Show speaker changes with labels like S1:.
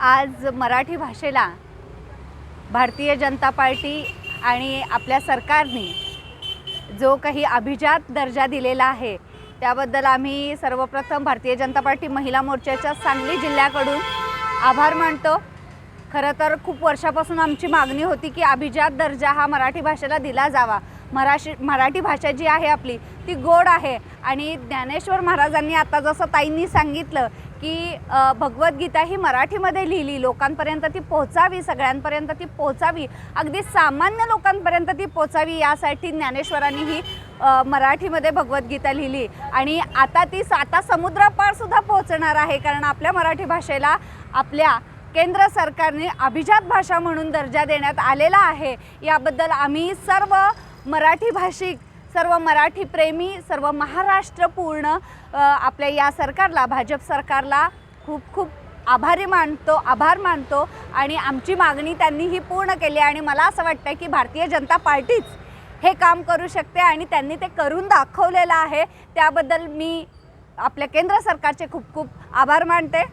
S1: आज मराठी भाषेला भारतीय जनता पार्टी आणि आपल्या सरकारने जो काही अभिजात दर्जा दिलेला आहे त्याबद्दल आम्ही सर्वप्रथम भारतीय जनता पार्टी महिला मोर्चाच्या सांगली जिल्ह्याकडून आभार मानतो. खरं तर खूप वर्षापासून आमची मागणी होती की अभिजात दर्जा हा मराठी भाषेला दिला जावा. मराठी मराठी भाषा जी आहे आपली ती गोड आहे. आणि ज्ञानेश्वर महाराजांनी आता जसं ताईंनी सांगितलं की भगवद्गीता ही मराठीमध्ये लिहिली. लोकांपर्यंत ती पोहोचावी सगळ्यांपर्यंत ती पोहोचावी. अगदी सामान्य लोकांपर्यंत ती पोहोचावी यासाठी ज्ञानेश्वरांनी ही मराठीमध्ये भगवद्गीता लिहिली. आणि आता ती आता समुद्रापारसुद्धा पोहोचणार आहे कारण आपल्या मराठी भाषेला आपल्या केंद्र सरकारने अभिजात भाषा म्हणून दर्जा देण्यात आलेला आहे. याबद्दल आम्ही सर्व मराठी भाषिक सर्व मराठी प्रेमी सर्व महाराष्ट्र पूर्ण आपल्या या सरकारला भाजप सरकारला खूप खूप आभारी मानतो आभार मानतो आणि आमची मागणी त्यांनी ही पूर्ण केली आणि मला असं वाटतं की भारतीय जनता पार्टीच हे काम करू शकते आणि त्यांनी ते करून दाखवलेलं आहे. त्याबद्दल मी आपल्या केंद्र सरकारचे खूप खूप आभार मानते.